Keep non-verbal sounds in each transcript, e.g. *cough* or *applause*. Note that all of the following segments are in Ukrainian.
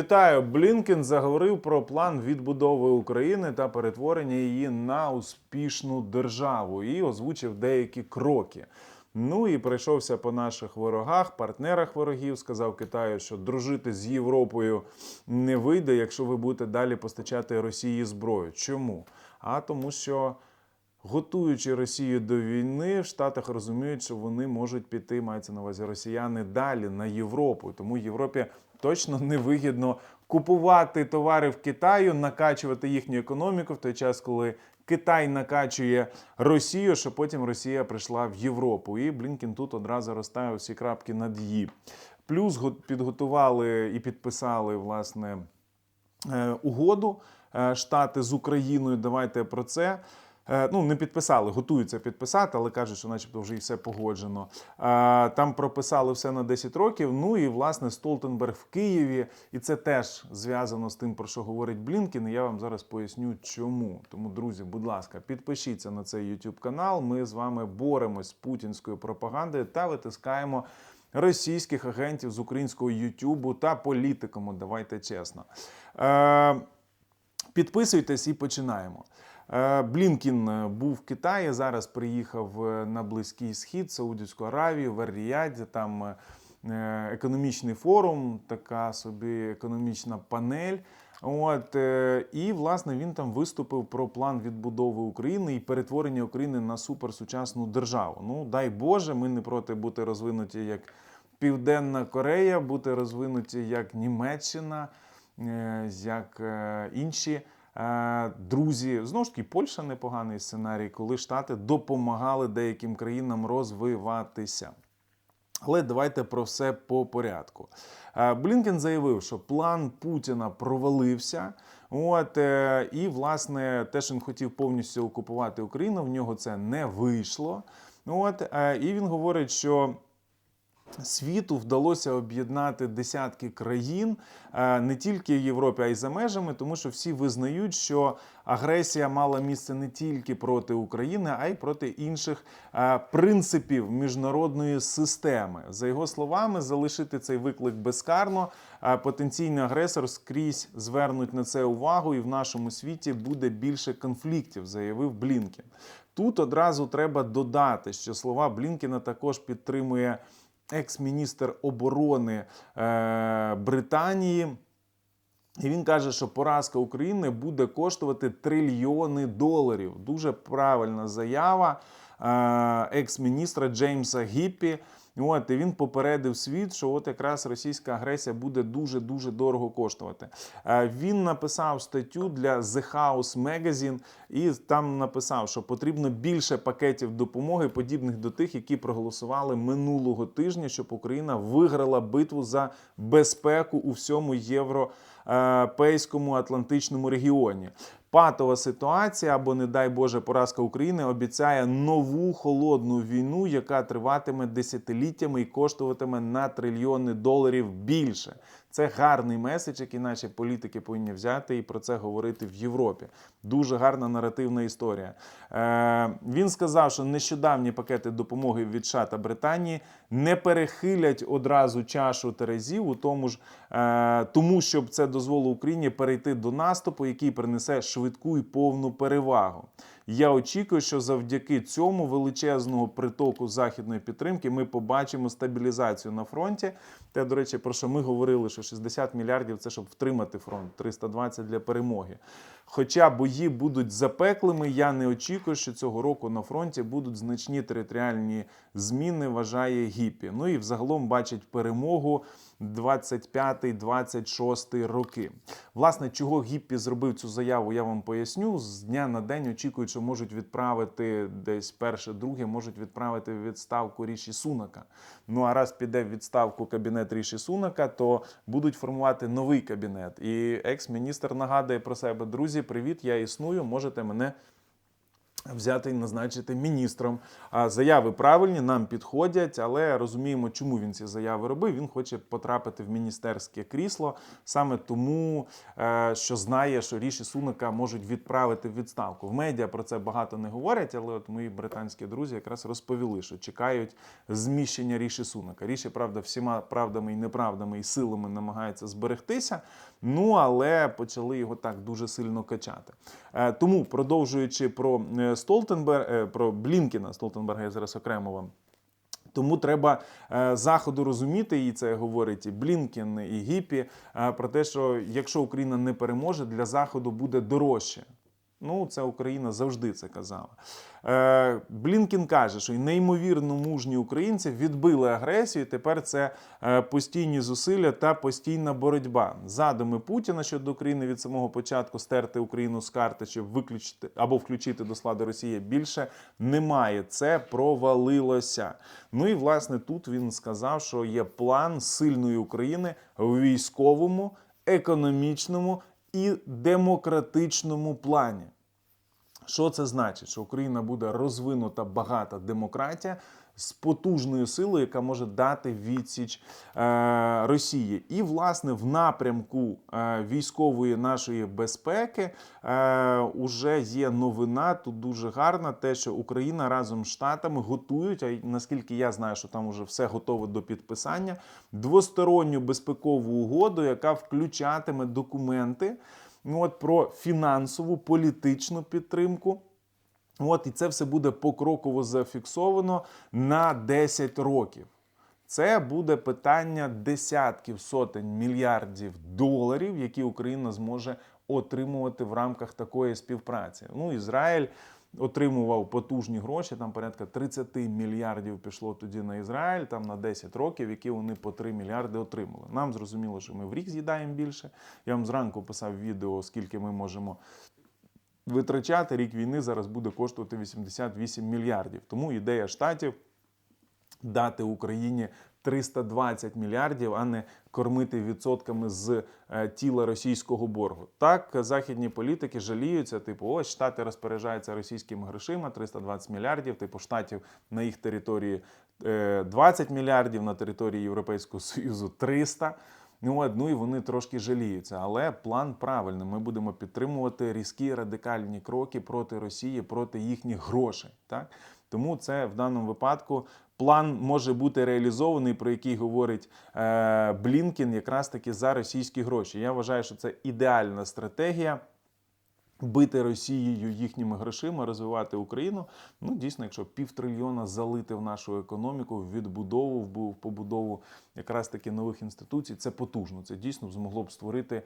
Вітаю, Блінкен заговорив про план відбудови України та перетворення її на успішну державу і озвучив деякі кроки. Ну і пройшовся по наших ворогах, партнерах ворогів. Сказав Китаю, що дружити з Європою не вийде, якщо ви будете далі постачати Росії зброю. Чому? А тому, що Готуючи Росію до війни, в Штатах розуміють, що вони можуть піти, мається на увазі росіяни далі на Європу. Тому Європі точно не вигідно купувати товари в Китаю, накачувати їхню економіку в той час, коли Китай накачує Росію, щоб потім Росія прийшла в Європу. І Блінкін тут одразу розставив всі крапки над «і». Плюс го- підготували і підписали власне е, угоду е, Штати з Україною. Давайте про це. Е, Ну, не підписали, готуються підписати, але кажуть, що начебто вже і все погоджено. Е, Там прописали все на 10 років. Ну і власне Столтенберг в Києві. І це теж зв'язано з тим, про що говорить Блінкін. Я вам зараз поясню, чому. Тому, друзі, будь ласка, підпишіться на цей YouTube канал. Ми з вами боремось з путінською пропагандою та витискаємо російських агентів з українського Ютубу та політикуму. Давайте чесно. Е, Підписуйтесь і починаємо. Е, Блінкін е, був в Китаї, зараз приїхав е, на Близький Схід, Саудівську Аравію, в Там економічний форум, така собі економічна панель. От і власне він там виступив про план відбудови України і перетворення України на суперсучасну державу. Ну дай Боже, ми не проти бути розвинуті як Південна Корея, бути розвинуті як Німеччина, як інші друзі. Знову ж таки, Польща непоганий сценарій, коли Штати допомагали деяким країнам розвиватися. Але давайте про все по порядку. Е, Блінкен заявив, що план Путіна провалився. От е, і власне те, що він хотів повністю окупувати Україну, в нього це не вийшло. От е, і він говорить, що світу вдалося об'єднати десятки країн е, не тільки в Європі, а й за межами, тому що всі визнають, що агресія мала місце не тільки проти України, а й проти інших е, принципів міжнародної системи. За його словами, залишити цей виклик безкарно. е, Потенційний агресор скрізь звернуть на це увагу, і в нашому світі буде більше конфліктів, заявив Блінкен. Тут одразу треба додати, що слова Блінкена також підтримує екс-міністр оборони е, Британії. І він каже, що поразка України буде коштувати трильйони доларів. Дуже правильна заява е, екс-міністра Джеймса Гіппі. От, і він попередив світ, що от якраз російська агресія буде дуже дуже дорого коштувати. Е, Він написав статтю для The House Magazine і там написав, що потрібно більше пакетів допомоги, подібних до тих, які проголосували минулого тижня, щоб Україна виграла битву за безпеку у всьому європейському атлантичному регіоні. Патова ситуація або, не дай Боже, поразка України обіцяє нову холодну війну, яка триватиме десятиліттями і коштуватиме на трильйони доларів більше. Це гарний меседж, який наші політики повинні взяти і про це говорити в Європі. Дуже гарна наративна історія. Е, він сказав, що нещодавні пакети допомоги від США та Британії не перехилять одразу чашу терезів у тому ж, е, тому щоб це дозволило Україні перейти до наступу, який принесе швидку і повну перевагу. Я очікую, що завдяки цьому величезного притоку західної підтримки ми побачимо стабілізацію на фронті. Те, до речі, про що ми говорили, що 60 мільярдів це щоб втримати фронт, 320 для перемоги. Хоча бої будуть запеклими, я не очікую, що цього року на фронті будуть значні територіальні зміни, вважає Гіппі. Ну і взагалом бачить перемогу 25-26 роки. Власне, чого Гіппі зробив цю заяву, я вам поясню. З дня на день очікують, що можуть відправити десь перше, друге, можуть відправити відставку Ріші Сунака. Ну а раз піде в відставку кабінет Ріші Сунака, то будуть формувати новий кабінет. І екс-міністр нагадує про себе: друзі, привіт, я існую, можете мене взяти і назначити міністром. Заяви правильні, нам підходять, але розуміємо, чому він ці заяви робив. Він хоче потрапити в міністерське крісло саме тому, е, що знає, що Ріші Сунака можуть відправити в відставку. В медіа про це багато не говорять, але от мої британські друзі якраз розповіли, що чекають зміщення Ріші Сунака. Ріші, правда, всіма правдами і неправдами і силами намагається зберегтися. Ну але почали його так дуже сильно качати. Е, Тому, продовжуючи про е, Столтенберг, е, про Блінкіна, Столтенберга я зараз окремо вам. Тому треба заходу розуміти, і це говорить і Блінкен, і Гіпі, про те, що якщо Україна не переможе, для заходу буде дорожче. Ну, це Україна завжди це казала. Е, Блінкін каже, що неймовірно мужні українці відбили агресію. Тепер це е, постійні зусилля та постійна боротьба. Задуми Путіна щодо України від самого початку стерти Україну з карти, щоб виключити або включити до складу Росії більше немає. Це провалилося. Ну і власне тут він сказав, що є план сильної України в військовому, економічному і демократичному плані. Що це значить? Що Україна буде розвинута багата демократія з потужною силою, яка може дати відсіч е, Росії. І, власне, в напрямку е, військової нашої безпеки е, уже є новина. Тут дуже гарна, те, що Україна разом з Штатами готують. А наскільки я знаю, що там уже все готове до підписання. Двосторонню безпекову угоду, яка включатиме документи ну, от, про фінансову політичну підтримку. От, і це все буде покроково зафіксовано на 10 років. Це буде питання десятків сотень мільярдів доларів, які Україна зможе отримувати в рамках такої співпраці. Ну, Ізраїль отримував потужні гроші, там порядка 30 мільярдів пішло тоді на Ізраїль, там на 10 років, які вони по 3 мільярди отримали. Нам зрозуміло, що ми в рік з'їдаємо більше. Я вам зранку писав відео, скільки ми можемо витрачати. Рік війни зараз буде коштувати 88 мільярдів. Тому ідея штатів дати Україні 320 мільярдів, а не кормити відсотками з е, тіла російського боргу. Так, західні політики жаліються, типу, ось штати розпоряджаються російськими грошима, 320 мільярдів, типу штатів на їх території е, 20 мільярдів, на території Європейського Союзу 300. Ну, от, ну і вони трошки жаліються, але план правильний. Ми будемо підтримувати різкі радикальні кроки проти Росії, проти їхніх грошей. Так тому це в даному випадку план може бути реалізований, про який говорить е, Блінкін, якраз таки за російські гроші. Я вважаю, що це ідеальна стратегія. Бити Росією їхніми грошима, розвивати Україну. Ну дійсно, якщо півтрильйона залити в нашу економіку, в відбудову, в побудову якраз таки нових інституцій, це потужно. Це дійсно змогло б створити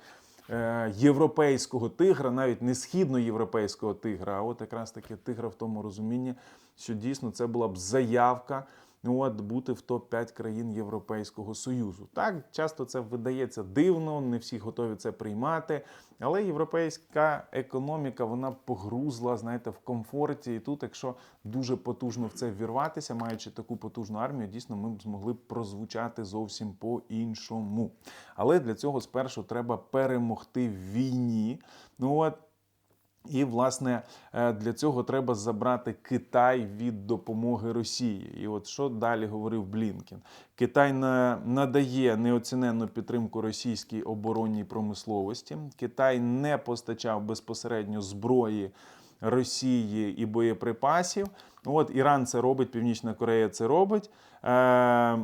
е, європейського тигра, навіть не східноєвропейського тигра, а от якраз таки тигра в тому розумінні, що дійсно це була б заявка. Ну, от бути в топ-5 країн Європейського Союзу. Так, часто це видається дивно, не всі готові це приймати. Але європейська економіка вона погрузла, знаєте, в комфорті. І тут, якщо дуже потужно в це ввірватися, маючи таку потужну армію, дійсно ми б змогли прозвучати зовсім по-іншому. Але для цього спершу треба перемогти в війні. Ну от. І, власне, е, для цього треба забрати Китай від допомоги Росії. І от що далі говорив Блінкен? Китай надає неоціненну підтримку російській оборонній промисловості. Китай не постачав безпосередньо зброї Росії і боєприпасів. От Іран це робить, Північна Корея це робить. Е,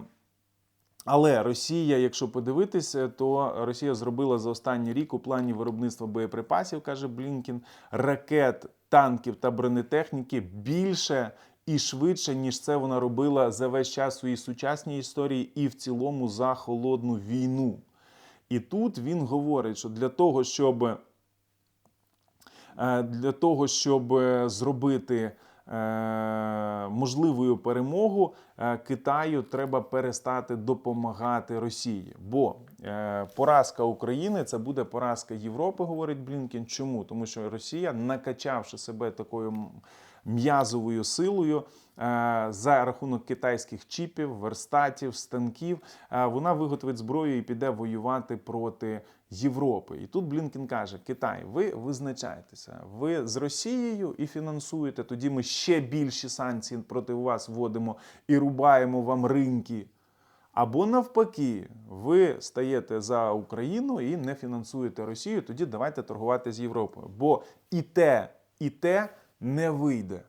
але Росія, якщо подивитися, то Росія зробила за останній рік у плані виробництва боєприпасів, каже Блінкін, ракет, танків та бронетехніки більше і швидше, ніж це вона робила за весь час своїй сучасній історії і в цілому за холодну війну. І тут він говорить, що для того, щоб е, для того, щоб зробити Е, можливою перемогу е, Китаю треба перестати допомагати Росії. Бо е, поразка України це буде поразка Європи, говорить Блінкен. Чому? Тому що Росія, накачавши себе такою м'язовою силою за рахунок китайських чіпів, верстатів, станків, вона виготовить зброю і піде воювати проти Європи. І тут Блінкен каже: Китай, ви визначаєтеся, ви з Росією і фінансуєте. Тоді ми ще більші санкції проти вас вводимо і рубаємо вам ринки. Або навпаки, ви стаєте за Україну і не фінансуєте Росію. Тоді давайте торгувати з Європою. Бо і те, і те не вийде.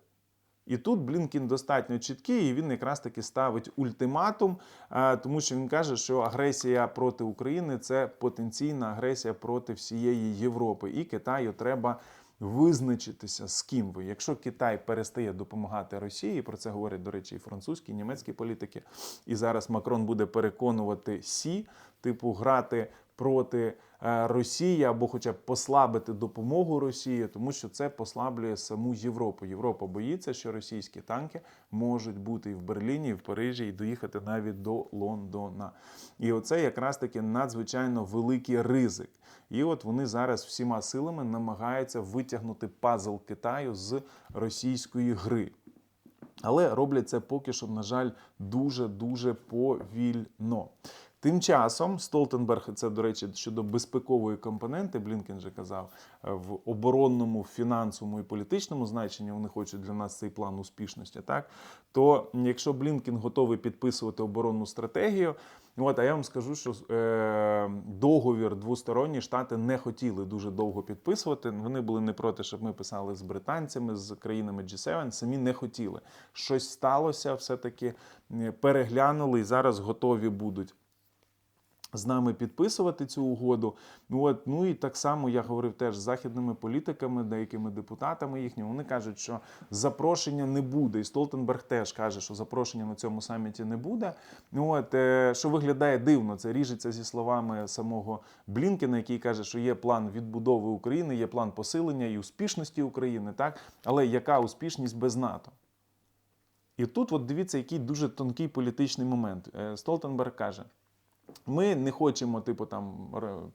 І тут Блінкін достатньо чіткий, і він якраз таки ставить ультиматум, е, тому що він каже, що агресія проти України це потенційна агресія проти всієї Європи, і Китаю треба визначитися з ким ви. Якщо Китай перестає допомагати Росії, про це говорять, до речі, і французькі, і німецькі політики. І зараз Макрон буде переконувати Сі, типу, грати проти Росії або хоча б послабити допомогу Росії, тому що це послаблює саму Європу. Європа боїться, що російські танки можуть бути і в Берліні, і в Парижі, і доїхати навіть до Лондона. І оце якраз таки надзвичайно великий ризик. І от вони зараз всіма силами намагаються витягнути пазл Китаю з російської гри. Але роблять це поки що, на жаль, дуже дуже повільно. Тим часом Столтенберг, це до речі, щодо безпекової компоненти, Блінкен же казав, е, в оборонному, фінансовому і політичному значенні вони хочуть для нас цей план успішності. Так то якщо Блінкен готовий підписувати оборонну стратегію, от а я вам скажу, що е, договір двосторонній штати не хотіли дуже довго підписувати. Вони були не проти, щоб ми писали з британцями, з країнами G7, самі не хотіли. Щось сталося, все таки переглянули і зараз готові будуть з нами підписувати цю угоду. От ну і так само я говорив теж з західними політиками, деякими депутатами їхніми. Вони кажуть, що запрошення не буде. І Столтенберг теж каже, що запрошення на цьому саміті не буде. От е, що виглядає дивно, це ріжеться зі словами самого Блінкена, який каже, що є план відбудови України, є план посилення і успішності України, так але яка успішність без НАТО? І тут, от дивіться, який дуже тонкий політичний момент. Е, Столтенберг каже. Ми не хочемо, типу, там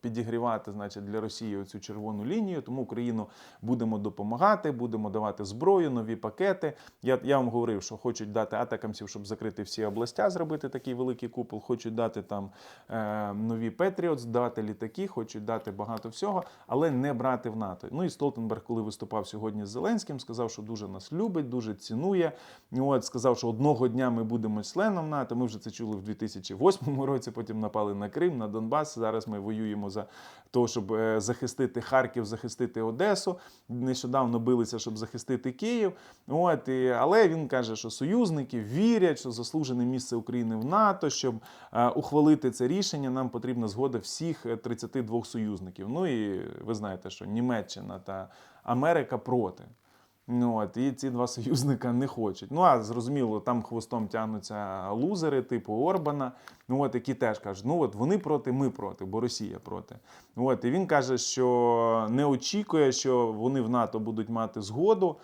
підігрівати, значить, для Росії цю червону лінію, тому Україну будемо допомагати, будемо давати зброю, нові пакети. Я я вам говорив, що хочуть дати атакамсів, щоб закрити всі областя, зробити такий великий купол. Хочуть дати там е, нові Петріотс, дати літаки, хочуть дати багато всього, але не брати в НАТО. Ну і Столтенберг, коли виступав сьогодні з Зеленським, сказав, що дуже нас любить, дуже цінує. От сказав, що одного дня ми будемо членом НАТО. Ми вже це чули в 2008 році. Потім напали на Крим, на Донбас. Зараз ми воюємо за те, щоб е, захистити Харків, захистити Одесу. Нещодавно билися, щоб захистити Київ. От, і, Але він каже, що союзники вірять, що заслужене місце України в НАТО, щоб е, ухвалити це рішення, нам потрібна згода всіх 32 союзників. Ну і ви знаєте, що Німеччина та Америка проти. Ну, от, І ці два *laughs* союзника не хочуть. Ну, а зрозуміло, там хвостом тягнуться лузери, типу Орбана, ну, от, які теж кажуть, ну от вони проти, ми проти, бо Росія проти. От, І він каже, що не очікує, що вони в НАТО будуть мати згоду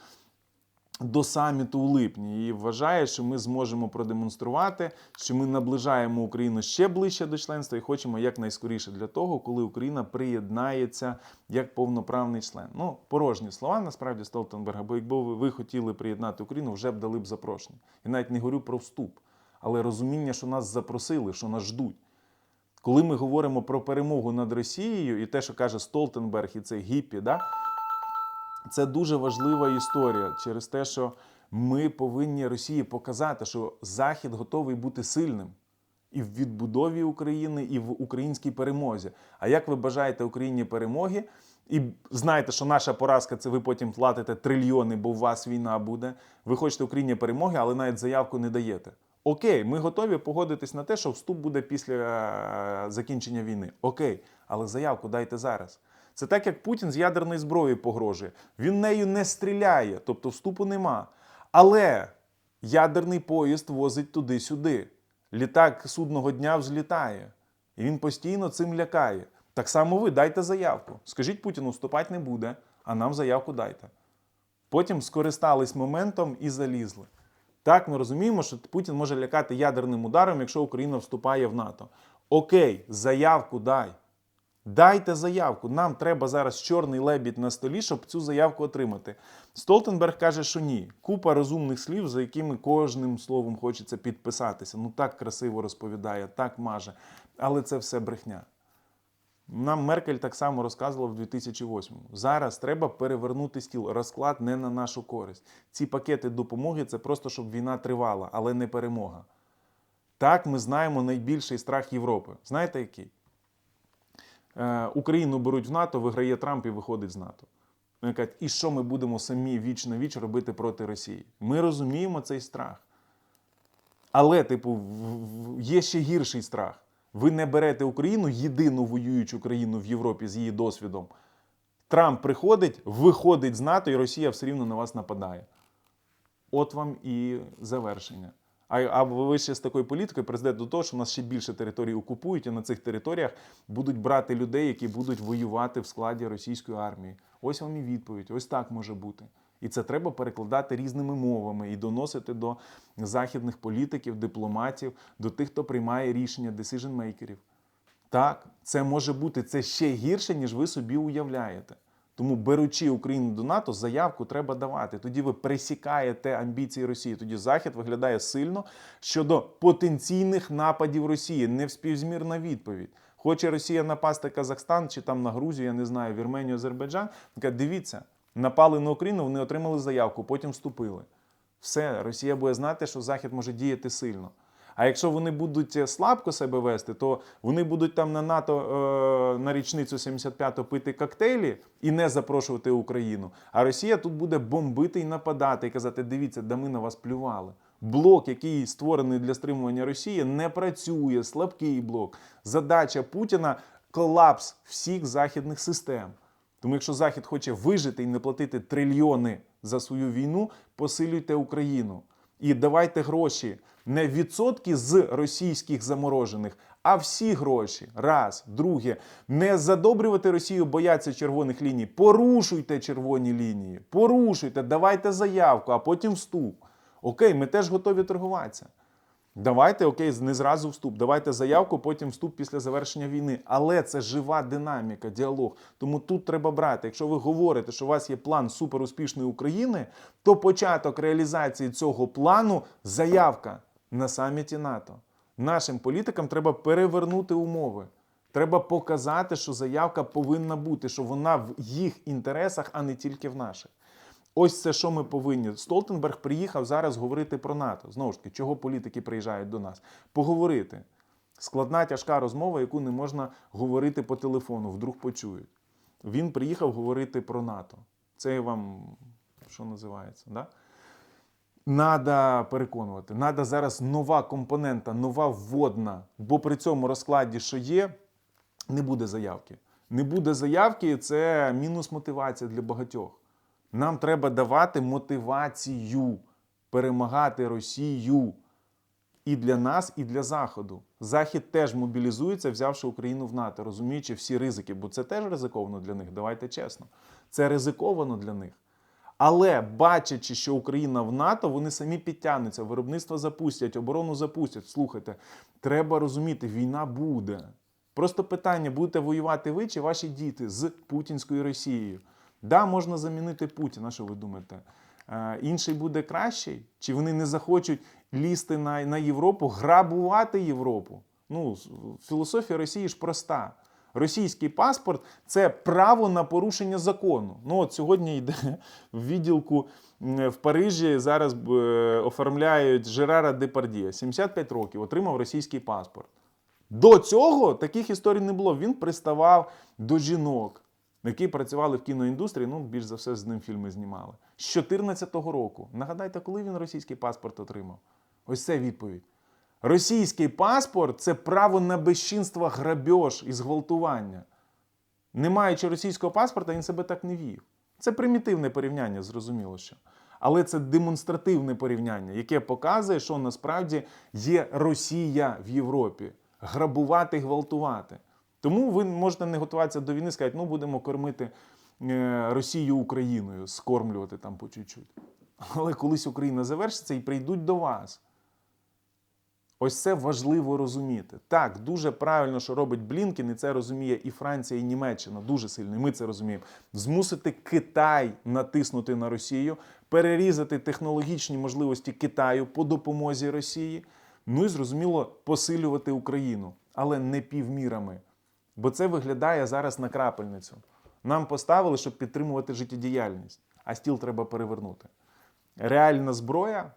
до саміту у липні і вважає, що ми зможемо продемонструвати, що ми наближаємо Україну ще ближче до членства і хочемо якнайскоріше для того, коли Україна приєднається як повноправний член. Ну, порожні слова насправді Столтенберга, бо якби ви хотіли приєднати Україну, вже б дали б запрошення. І навіть не говорю про вступ, але розуміння, що нас запросили, що нас ждуть. Коли ми говоримо про перемогу над Росією і те, що каже Столтенберг, і це гіпі, да, це дуже важлива історія через те, що ми повинні Росії показати, що Захід готовий бути сильним і в відбудові України, і в українській перемозі. А як ви бажаєте Україні перемоги? І знаєте, що наша поразка це ви потім платите трильйони, бо у вас війна буде. Ви хочете Україні перемоги, але навіть заявку не даєте. Окей, ми готові погодитись на те, що вступ буде після е, закінчення війни. Окей, але заявку дайте зараз. Це так, як Путін з ядерної зброї погрожує. Він нею не стріляє, тобто вступу нема. Але ядерний поїзд возить туди-сюди. Літак судного дня взлітає. І він постійно цим лякає. Так само ви дайте заявку. Скажіть Путіну, вступати не буде, а нам заявку дайте. Потім скористались моментом і залізли. Так, ми розуміємо, що Путін може лякати ядерним ударом, якщо Україна вступає в НАТО. Окей, заявку дай. Дайте заявку. Нам треба зараз чорний лебідь на столі, щоб цю заявку отримати. Столтенберг каже, що ні. Купа розумних слів, за якими кожним словом хочеться підписатися. Ну так красиво розповідає, так маже. Але це все брехня. Нам Меркель так само розказувала в 2008-му. Зараз треба перевернути стіл. Розклад не на нашу користь. Ці пакети допомоги це просто щоб війна тривала, але не перемога. Так ми знаємо найбільший страх Європи. Знаєте який? Е, Україну беруть в НАТО, виграє Трамп і виходить з НАТО. Вони кажуть, і що ми будемо самі віч на віч робити проти Росії? Ми розуміємо цей страх. Але, типу, є ще гірший страх. Ви не берете Україну, єдину воюючу країну в Європі з її досвідом. Трамп приходить, виходить з НАТО, і Росія все рівно на вас нападає. От вам і завершення. А, а ви ще з такою політикою призведете до того, що у нас ще більше територій окупують, і на цих територіях будуть брати людей, які будуть воювати в складі російської армії. Ось вам і відповідь. Ось так може бути. І це треба перекладати різними мовами і доносити до західних політиків, дипломатів, до тих, хто приймає рішення, decision-мейкерів. Так, це може бути це ще гірше, ніж ви собі уявляєте. Тому, беручи Україну до НАТО, заявку треба давати. Тоді ви пресікаєте амбіції Росії. Тоді Захід виглядає сильно щодо потенційних нападів Росії. Невспівзмірна відповідь. Хоче Росія напасти Казахстан чи там на Грузію, я не знаю, Вірменію, Азербайджан. Така дивіться, напали на Україну, вони отримали заявку, потім вступили. Все, Росія буде знати, що Захід може діяти сильно. А якщо вони будуть е, слабко себе вести, то вони будуть там на НАТО е, на річницю 75-го пити коктейлі і не запрошувати Україну. А Росія тут буде бомбити і нападати, і казати: дивіться, да ми на вас плювали. Блок, який створений для стримування Росії, не працює, слабкий блок. Задача Путіна колапс всіх західних систем. Тому якщо Захід хоче вижити і не платити трильйони за свою війну, посилюйте Україну. І давайте гроші не відсотки з російських заморожених, а всі гроші. Раз, друге, не задобрювати Росію, бояться червоних ліній. Порушуйте червоні лінії, порушуйте, давайте заявку, а потім вступ. Окей, ми теж готові торгуватися. Давайте, окей, не зразу вступ. Давайте заявку, потім вступ після завершення війни. Але це жива динаміка, діалог. Тому тут треба брати. Якщо ви говорите, що у вас є план суперуспішної України, то початок реалізації цього плану заявка на саміті НАТО. Нашим політикам треба перевернути умови. Треба показати, що заявка повинна бути, що вона в їх інтересах, а не тільки в наших. Ось це що ми повинні. Столтенберг приїхав зараз говорити про НАТО. Знову ж таки, чого політики приїжджають до нас? Поговорити. Складна, тяжка розмова, яку не можна говорити по телефону, вдруг почують. Він приїхав говорити про НАТО. Це вам що називається? Да? Надо переконувати. Надо зараз нова компонента, нова вводна. Бо при цьому розкладі, що є, не буде заявки. Не буде заявки, це мінус мотивація для багатьох. Нам треба давати мотивацію перемагати Росію і для нас, і для Заходу. Захід теж мобілізується, взявши Україну в НАТО, розуміючи всі ризики, бо це теж ризиковано для них. Давайте чесно. Це ризиковано для них. Але бачачи, що Україна в НАТО, вони самі підтягнуться, виробництво запустять, оборону запустять. Слухайте, треба розуміти, війна буде. Просто питання: будете воювати ви чи ваші діти з путінською Росією? Да, можна замінити Путіна. Що ви думаєте? Е, інший буде кращий? Чи вони не захочуть лізти на, на Європу, грабувати Європу? Ну, філософія Росії ж проста. Російський паспорт це право на порушення закону. Ну от сьогодні йде в відділку в Парижі. Зараз е, оформляють Жерара Депардія. 75 років отримав російський паспорт. До цього таких історій не було. Він приставав до жінок, які працювали в кіноіндустрії. Ну, більш за все, з ним фільми знімали. З 14-го року. Нагадайте, коли він російський паспорт отримав? Ось це відповідь. Російський паспорт це право на безчинство, грабеж і зґвалтування. Не маючи російського паспорта, він себе так не вів. Це примітивне порівняння, зрозуміло що. Але це демонстративне порівняння, яке показує, що насправді є Росія в Європі. Грабувати, гвалтувати. Тому ви можете не готуватися до війни, сказати, ну будемо кормити е, Росію Україною, скормлювати там по чуть-чуть. Але колись Україна завершиться і прийдуть до вас. Ось це важливо розуміти. Так, дуже правильно, що робить Блінкін, і це розуміє і Франція, і Німеччина дуже сильно. І ми це розуміємо. Змусити Китай натиснути на Росію, перерізати технологічні можливості Китаю по допомозі Росії. Ну і зрозуміло, посилювати Україну, але не півмірами. Бо це виглядає зараз на крапельницю. Нам поставили, щоб підтримувати життєдіяльність, а стіл треба перевернути. Реальна зброя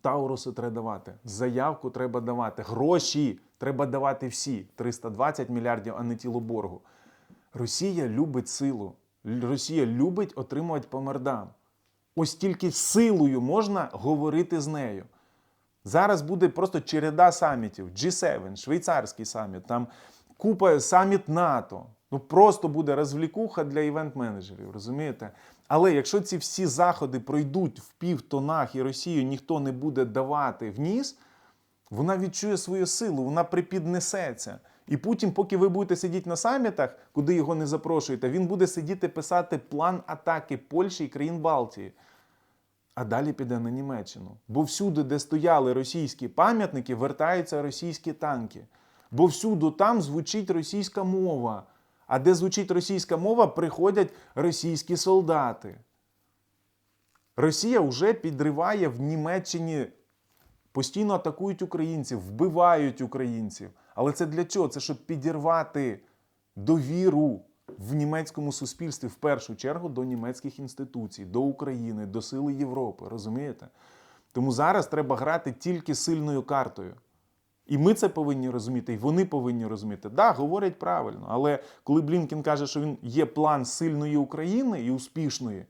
Тауруси треба давати, заявку треба давати, гроші треба давати всі 320 мільярдів, а не тіло боргу. Росія любить силу, Росія любить отримувати по мордам. Ось тільки силою можна говорити з нею. Зараз буде просто череда самітів: G7, швейцарський саміт, там купа саміт НАТО. Ну просто буде розвлікуха для івент-менеджерів, розумієте? Але якщо ці всі заходи пройдуть в півтонах і Росію ніхто не буде давати в ніс, вона відчує свою силу, вона припіднесеться. І Путін, поки ви будете сидіти на самітах, куди його не запрошуєте, він буде сидіти писати план атаки Польщі і країн Балтії. А далі піде на Німеччину. Бо всюди, де стояли російські пам'ятники, вертаються російські танки. Бо всюди там звучить російська мова. А де звучить російська мова, приходять російські солдати. Росія вже підриває в Німеччині, постійно атакують українців, вбивають українців. Але це для чого? Це щоб підірвати довіру в німецькому суспільстві в першу чергу до німецьких інституцій, до України, до сили Європи. Розумієте? Тому зараз треба грати тільки сильною картою. І ми це повинні розуміти, і вони повинні розуміти. Да, говорять правильно, але коли Блінкін каже, що він є план сильної України і успішної,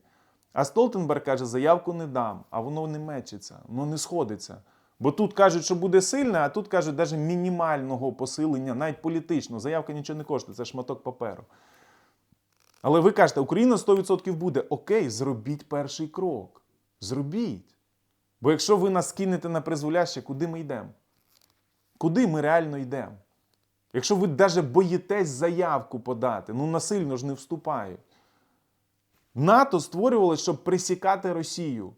а Столтенберг каже, заявку не дам, а воно не мечиться, воно не сходиться. Бо тут кажуть, що буде сильне, а тут кажуть, навіть мінімального посилення, навіть політично. Заявка нічого не коштує, це шматок паперу. Але ви кажете, Україна 100% буде. Окей, зробіть перший крок. Зробіть. Бо якщо ви нас кинете на призволяще, куди ми йдемо? Куди ми реально йдемо? Якщо ви навіть боїтесь заявку подати, ну насильно ж не вступають. НАТО створювалося, щоб присікати Росію.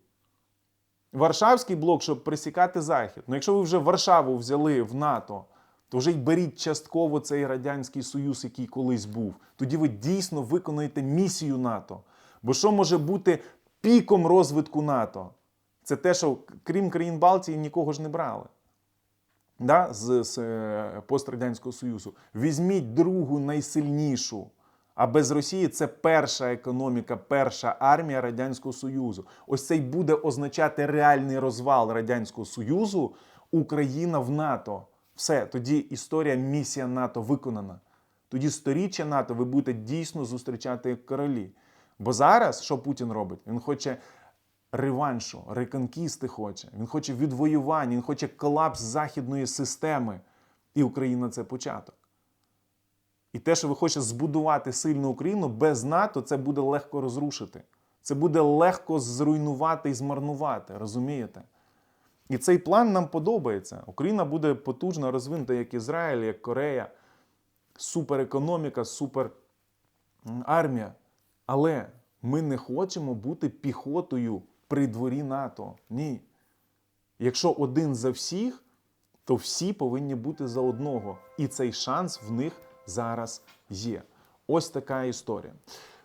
Варшавський блок, щоб присікати Захід. Ну, якщо ви вже Варшаву взяли в НАТО, то вже й беріть частково цей Радянський Союз, який колись був. Тоді ви дійсно виконуєте місію НАТО. Бо що може бути піком розвитку НАТО? Це те, що крім країн Балтії нікого ж не брали. Да? З, з е, пострадянського Союзу. Візьміть другу найсильнішу. А без Росії це перша економіка, перша армія Радянського Союзу. Ось це й буде означати реальний розвал Радянського Союзу, Україна в НАТО. Все, тоді історія, місія НАТО виконана. Тоді сторіччя НАТО ви будете дійсно зустрічати як королі. Бо зараз що Путін робить? Він хоче реваншу, реконкісти хоче. Він хоче відвоювання, він хоче колапс західної системи. І Україна це початок. І те, що ви хочете збудувати сильну Україну без НАТО, це буде легко розрушити. Це буде легко зруйнувати і змарнувати. Розумієте? І цей план нам подобається. Україна буде потужно розвинута, як Ізраїль, як Корея, суперекономіка, супер армія. Але ми не хочемо бути піхотою при дворі НАТО. Ні. Якщо один за всіх, то всі повинні бути за одного. І цей шанс в них зараз є. Ось така історія.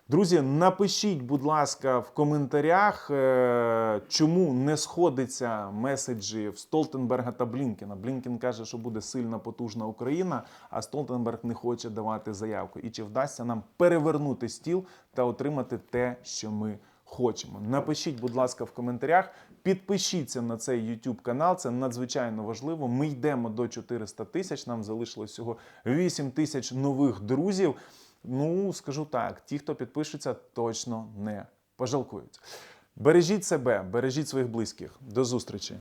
Друзі, напишіть, будь ласка, в коментарях, е, чому не сходиться меседжі в Столтенберга та Блінкена. Блінкен каже, що буде сильна, потужна Україна, а Столтенберг не хоче давати заявку. І чи вдасться нам перевернути стіл та отримати те, що ми хочемо? Напишіть, будь ласка, в коментарях. Підпишіться на цей YouTube канал, це надзвичайно важливо. Ми йдемо до 400 тисяч. Нам залишилось всього 8 тисяч нових друзів. Ну, скажу так: ті, хто підпишеться, точно не пожалкують. Бережіть себе, бережіть своїх близьких. До зустрічі!